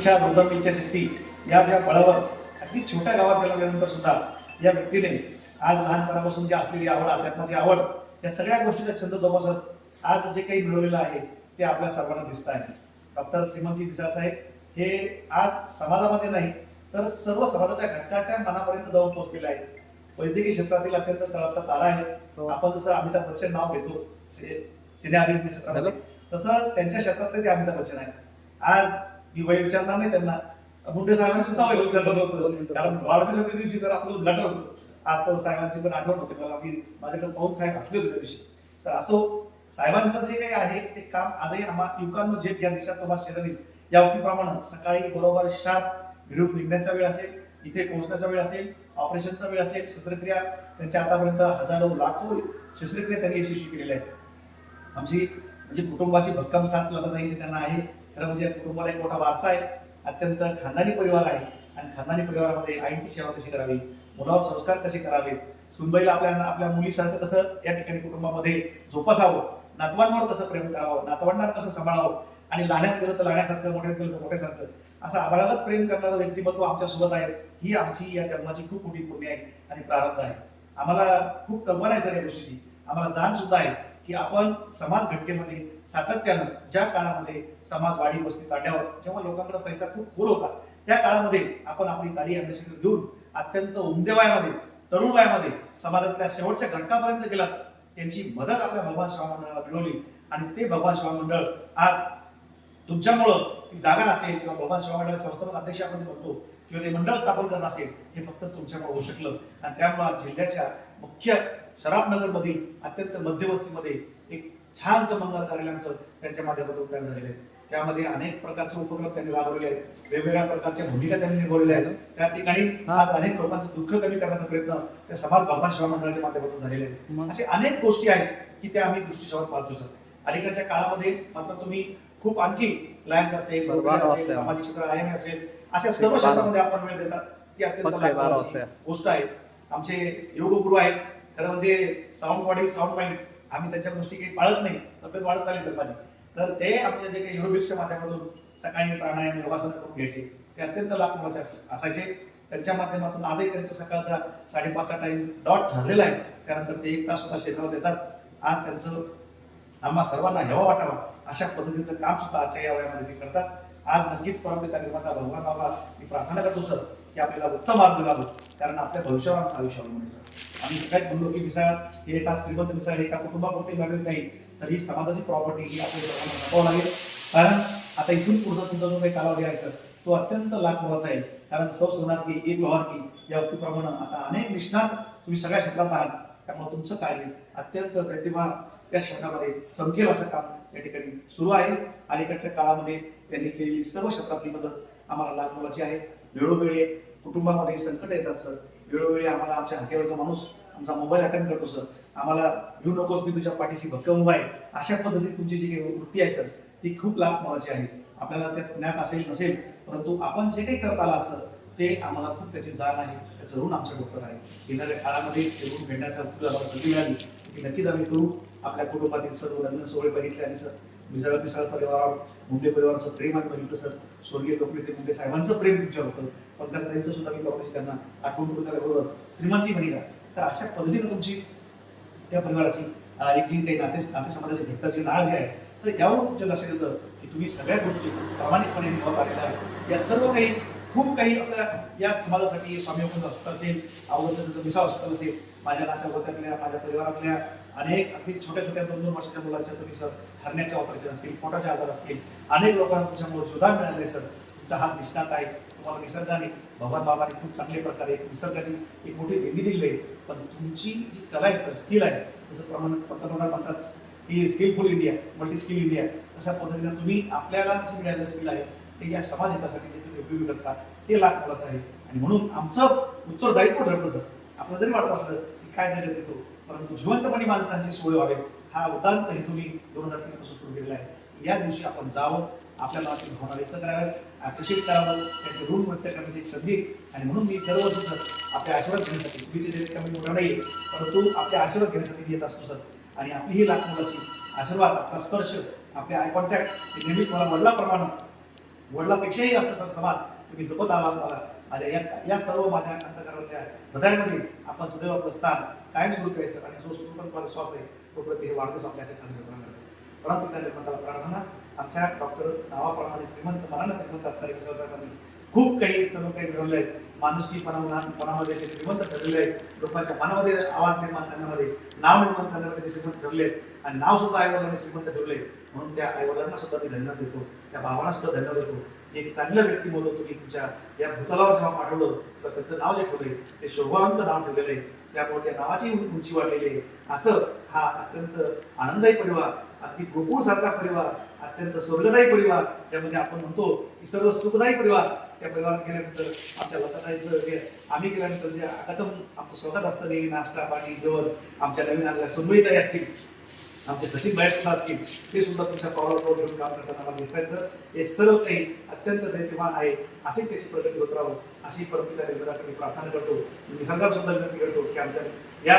इच्छा दुर्दम इच्छाशक्ती या ज्या बळावर अगदी छोट्या गावात जन्मल्यानंतर सुद्धा या व्यक्तीने आज लहानपणापासून जी असलेली आवड अध्यात्माची आवड या सगळ्या गोष्टीचा छंद जोपासत आज जे काही मिळवलेलं आहे ते आपल्या सर्वांना दिसत आहे. डॉक्टर श्रीमंतजी विश्वास साहेब हे आज समाजामध्ये नाही तर सर्व समाजाच्या घटकाच्या मनापर्यंत जाऊन पोहोचलेले आहे वैद्यकीय क्षेत्रातील अत्यंत तळाचा तारा आहे. हो. आपण जसं अमिताभ बच्चन नाव घेतो सिने अभिनेत्री क्षेत्रामध्ये तसं त्यांच्या क्षेत्रातले ते अमिताभ बच्चन आहे आज मी वय विचारणार नाही त्यांना. मुंडे साहेबांनी सुद्धा वय विचारलं नव्हतं. कारण वाढदिवसाच्या दिवशी सर आपलं उद्घाटन होतं. आज तर साहेबांची पण आठवण होते. मला की माझ्याकडे पाहून साहेब हसले होते त्या दिवशी. तर असो साहेबांचं जे काही आहे ते काम आजही आम्हा युवकांनो झेप घ्या दिशा तुम्हाला शरीर या उक्तीप्रमाणे सकाळी बरोबर सात घरून निघण्याचा वेळ असेल इथे पोहोचण्याचा वेळ असेल ऑपरेशनचा वेळ असेल शस्त्रक्रिया त्यांच्या आतापर्यंत हजारो लाखो शस्त्रक्रिया त्यांनी यशस्वी केलेल्या आहेत. आमची म्हणजे कुटुंबाची भक्कम साथ लताताईंची त्यांना आहे. खरं म्हणजे कुटुंबाला एक मोठा वारसा आहे अत्यंत खानदानी परिवार आहे आणि खानदानी परिवारामध्ये आईची सेवा कशी करावी मुलावर संस्कार कसे करावेत सुनबाईला आपल्या आपल्या मुलीसारखं कसं या ठिकाणी कुटुंबामध्ये जोपासावं नातवांवर कसं प्रेम करावं नातवांना कसं सांभाळावं आणि लाण्यात गेलं तर लाण्यासारखं मोठ्यात गेलं तर मोठ्यासारखं असं आबाळागत प्रेम करणारं व्यक्तिमत्व आमच्यासोबत आहे. ही आमची या जन्माची खूप मोठी पुण्य आहे आणि प्रारब्ध आहे. आम्हाला खूप कल्पना आहे सर या गोष्टीची. आम्हाला जाण सुद्धा आहे. की आपण समाज घटकेमध्ये सातत्यानं ज्या काळामध्ये समाज वाढी वस्ती ताट्यावर जेव्हा लोकांकडे पैसा खूप खोल होता त्या काळामध्ये आपण आपली गाडी अम्बेसिडर घेऊन अत्यंत उमदे वयामध्ये तरुण वयामध्ये समाजातल्या शेवटच्या घटकापर्यंत गेला त्यांची मदत आपल्या भगवान शिवा मंडळाला मिळवली. आणि ते भगवान शिवा मंडळ आज तुमच्यामुळं ती जागा असेल किंवा भगवान शिवा मंडळ संस्थापक अध्यक्ष आपण जे म्हणतो किंवा ते मंडळ स्थापन करणं असेल हे फक्त तुमच्यामुळे होऊ शकलं आणि त्यामुळे आज जिल्ह्याच्या मुख्य शराबनगर मधील अत्यंत मध्यवस्तीमध्ये एक छानसं मंगल कार्यालयांचं त्यांच्या माध्यमातून तयार झालेलं आहे. त्यामध्ये अनेक प्रकारचे उपक्रम त्यांनी राबवलेले आहेत. वेगवेगळ्या प्रकारच्या भूमिका त्यांनी निभवलेल्या आहेत. त्या ठिकाणी आज अनेक लोकांचं दुःख कमी करण्याचा प्रयत्न त्या समाज भगवान शिवा मंडळाच्या माध्यमातून झालेले आहेत असे अनेक गोष्टी आहेत की त्या आम्ही दृष्टीसोबत पाहतो अलीकडच्या काळामध्ये मात्र तुम्ही खूप आणखी लायन्स असेल. सामाजिक क्षेत्र आयएमए असेल अशा सर्व. क्षेत्रामध्ये आपण वेळ देतात. ती अत्यंत. गोष्ट आहे. आमचे योग गुरु आहेत. खरं म्हणजे साऊंड बॉडी साऊंड माइंड आम्ही त्यांच्या गोष्टी काही पाळत नाही. तब्येत वाढत चालेल सर माझी. तर ते आमचे जे काही युरोबिक्सच्या माध्यमातून सकाळी प्राणायाम योगासन करून घ्यायचे. ते अत्यंत अस- असायचे. त्यांच्या माध्यमातून आजही त्यांचा सकाळचा साडेपाचचा टाइम डॉट ठरलेला आहे. त्यानंतर ते एक तास सुद्धा क्षेत्रावर देतात. आज त्यांचं आम्हा सर्वांना हेवा वाटावा. अशा पद्धतीचं काम सुद्धा आजच्या या वयामध्ये ते करतात. आज नक्कीच परमपिता निर्माता भगवान बाबा मी प्रार्थना करतो सर की आपल्याला उत्तम मार्ग लाभो कारण आपल्या भविष्यावर आमचं आयुष्य अवलंबून सर. आम्ही सगळ्यात म्हणलो की मिसाळ हे एका श्रीमंत मिसाळ एका कुटुंबापुरते मिळालेली नाही तर ही समाजाची प्रॉपर्टी ही आपल्या सर्वांना जपावं लागेल. कारण आता इथून पुढचा तुमचा जो काही कालावधी आहे सर तो अत्यंत लाख आहे. कारण सौ सोनार की एक लोहार की या व्यक्तीप्रमाणे आता अनेक निष्णात तुम्ही सगळ्या क्षेत्रात आहात. त्यामुळे तुमचं कार्य अत्यंत प्रतिभा त्या क्षेत्रामध्ये चमकेल असं काम या ठिकाणी सुरू आहे. अलीकडच्या काळामध्ये त्यांनी केलेली सर्व क्षेत्रातली मदत आम्हाला लाख मोलाची आहे. वेळोवेळी कुटुंबामध्ये संकट येतात सर. वेळोवेळी आम्हाला आमच्या हाकेवरचा माणूस आमचा मोबाईल अटेंड करतो सर. आम्हाला घेऊ नकोस मी तुझ्या पाठीशी भक्कम आहे. अशा पद्धतीने तुमची जी काही वृत्ती आहे सर ती खूप लाभ मोलाची आहे. आपल्याला त्यात ज्ञात असेल नसेल परंतु आपण जे काही करत आलात सर ते आम्हाला खूप त्याची जाण आहे. त्याचं ऋण आमच्या डोक्यात आहे. येणाऱ्या काळामध्ये ते ऋण फेडण्याचा आम्हाला संधी मिळाली. ती नक्कीच आम्ही करू. आपल्या कुटुंबातील सर्व लग्न सोहळे बघितले आणि सर मिसळ मिसळ परिवारावर मुंडे परिवाराचं प्रेम आम्ही बघितलं सर. स्वर्गीय लोकनेते मुंडे साहेबांचं प्रेम तुमच्या होतं पंकज त्यांचं सुद्धा मी बघतो त्यांना आठवण करून त्याबरोबर श्रीमंतची म्हणीला. तर अशा पद्धतीनं तुमची त्या परिवाराची एक जी काही नाते नाते समाजाची घट्टाची नाळ जी आहे तर यावर तुमच्या लक्षात येतं की तुम्ही सगळ्या गोष्टी प्रामाणिकपणे निभावत आलेल्या आहेत या सर्व काही खूप काही आपल्या या समाजासाठी स्वामी ओपन हॉस्पिटल असेल अवगताचं मिसा हॉस्पिटल असेल माझ्या नात्यावरत्यातल्या माझ्या परिवारातल्या अनेक अगदी छोट्या छोट्या दोन दोन वर्षाच्या मुलांच्या तुम्ही सर हरण्याच्या ऑपरेशन असतील पोटाचे आजार असतील अनेक लोकांना तुमच्यामुळे सुधार मिळाले सर. तुमचा हात निष्णात आहे तुम्हाला निसर्गाने भगवान बाबाने खूप चांगल्या प्रकारे निसर्गाची एक मोठी देणगी दिली आहे. पण तुमची जी कला आहे सर स्किल आहे जसं प्रमाण पंतप्रधान म्हणतात की skilful India multi skill India अशा पद्धतीने तुम्ही आपल्याला जे मिळालेलं स्किल आहे ते या समाज हितासाठी जे तुम्ही उपयोगी करता ते लाख मोलाचं आहे. आणि म्हणून आमचं उत्तरदायित्व ठरतं सर. आपलं जरी वाटत असलं की काय जगत येतो परंतु जिवंतपणे माणसांची सोय व्हावे हा उदांत हे तुम्ही दोन हजार तीन पासून सुरू केलेला आहे. या दिवशी आपण जावं आपल्याला मनातील भावना व्यक्त कराव्यात अप्रिशिएट करावं त्यांचे ऋण व्यक्त करण्याची एक संधी. आणि म्हणून मी दरवर्षी सर आपल्या आशीर्वाद घेण्यासाठी तुम्ही जे कमी मोठा नाही परंतु आपले आशीर्वाद घेण्यासाठी येत असतो सर. आणि आपली ही लाख मुलाची आशीर्वाद आपला स्पर्श आपले आय कॉन्टॅक्ट नेहमी तुम्हाला वडिलाप्रमाणे वडिलापेक्षाही जास्त सर समान. तुम्ही जपत आला मला. या या सर्व माझ्या अंतकरणातल्या हृदयामध्ये आपण सदैव आपलं स्थान कायम सुरू आहे सर. आणि सुस्वरूप पण माझा श्वास आहे. तोपर्यंत हे वाढतच आपल्या असे सांगितलं करणार सर. परंतु त्या निर्माताला प्रार्थना. आमच्या डॉक्टर नावाप्रमाणे श्रीमंत मनानं श्रीमंत असणारे विश्वासाने खूप काही सर्व काही मिळवले आहेत माणुसकीपणा मनामध्ये ते श्रीमंत ठरलेले आहेत. लोकांच्या मनामध्ये आवाज निर्माण करण्यामध्ये नाव निर्माण करण्यामध्ये ते श्रीमंत ठरले आहेत. आणि नाव सुद्धा आईवडिलांनी श्रीमंत ठेवले म्हणून त्या आईवडिलांना सुद्धा मी धन्यवाद देतो. त्या भावांना सुद्धा धन्यवाद देतो. एक चांगलं व्यक्ती म्हणून तुम्ही तुमच्या या भूतलावर जेव्हा पाठवलं तर त्याचं नाव जे ठेवलंय ते शोभावंत नाव ठेवलेलं आहे. त्यामुळे त्या नावाची उंची वाढलेली आहे. असं हा अत्यंत आनंददायी परिवार अगदी गोकुळ सारखा परिवार अत्यंत स्वर्गदायी परिवार ज्यामध्ये आपण म्हणतो की सर्व सुखदायी परिवार त्या परिवारात गेल्यानंतर आमच्या असायचं जे आम्ही केल्यानंतर जे आता आमचं स्वतःच असतं नेहमी नाश्ता पाणी जेवण. आमच्या नवीन आलेल्या सुनबाईताई असतील. आमचे सचिन बाहेर सुद्धा असतील. ते सुद्धा तुमच्या कॉलरवर घेऊन काम करताना मला दिसायचं. हे सर्व काही अत्यंत दैत्यवान आहे. असे त्याची प्रगती होत राहावं. अशी परंपरा निर्माणाकडे प्रार्थना करतो. मी निसर्गाला सुद्धा विनंती करतो की आमच्या या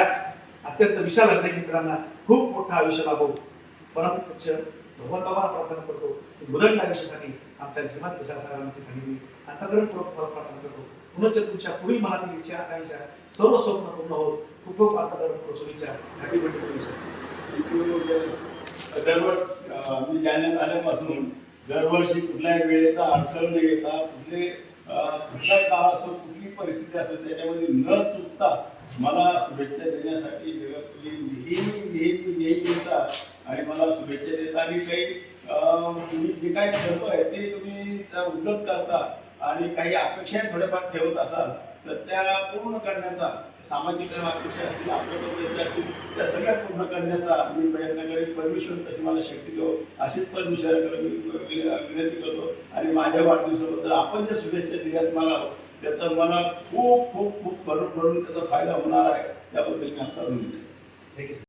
अत्यंत विशाल हृदय मित्रांना खूप मोठं आयुष्य लाभो. परमपूज्य भगवान बाबा प्रार्थना करतो. की उदंड आयुष्यासाठी आमच्या श्रीमंत विशाल साहेबांची सांगितली अंतकरण प्रार्थना करतो. पुनश्च तुमच्या पुढील मनातील इच्छा आकांक्षा सर्व स्वप्न पूर्ण होत खूप खूप अंतकरण शुभेच्छा. हॅपी बर्थडे दरवर मी जाण्यात आल्यापासून दरवर्षी कुठल्याही वेळेचा अडचण न येता कुठले कुठलाही काळ असो कुठली परिस्थिती असो त्याच्यामध्ये न चुकता मला शुभेच्छा देण्यासाठी जगातली नेहमी नेहमी नेहमी येतात आणि मला शुभेच्छा देता आणि काही तुम्ही जे काही आहे ते तुम्ही त्या उल्लेख करता आणि काही अपेक्षा थोड्याफार ठेवत असाल तर त्या पूर्ण करण्याचा सामाजिक अपेक्षा असतील आपल्या पद्धतीच्या असतील त्या सगळ्या पूर्ण करण्याचा मी प्रयत्न करेन. परमेश्वर तशी मला शक्ती देऊ अशीच परमेश्वराकडे मी विनंती करतो. आणि माझ्या वाढदिवसाबद्दल आपण ज्या शुभेच्छा दिल्यात मला त्याचा मला खूप खूप खूप भरून भरून त्याचा फायदा होणार आहे त्याबद्दल मी आता थँक्यू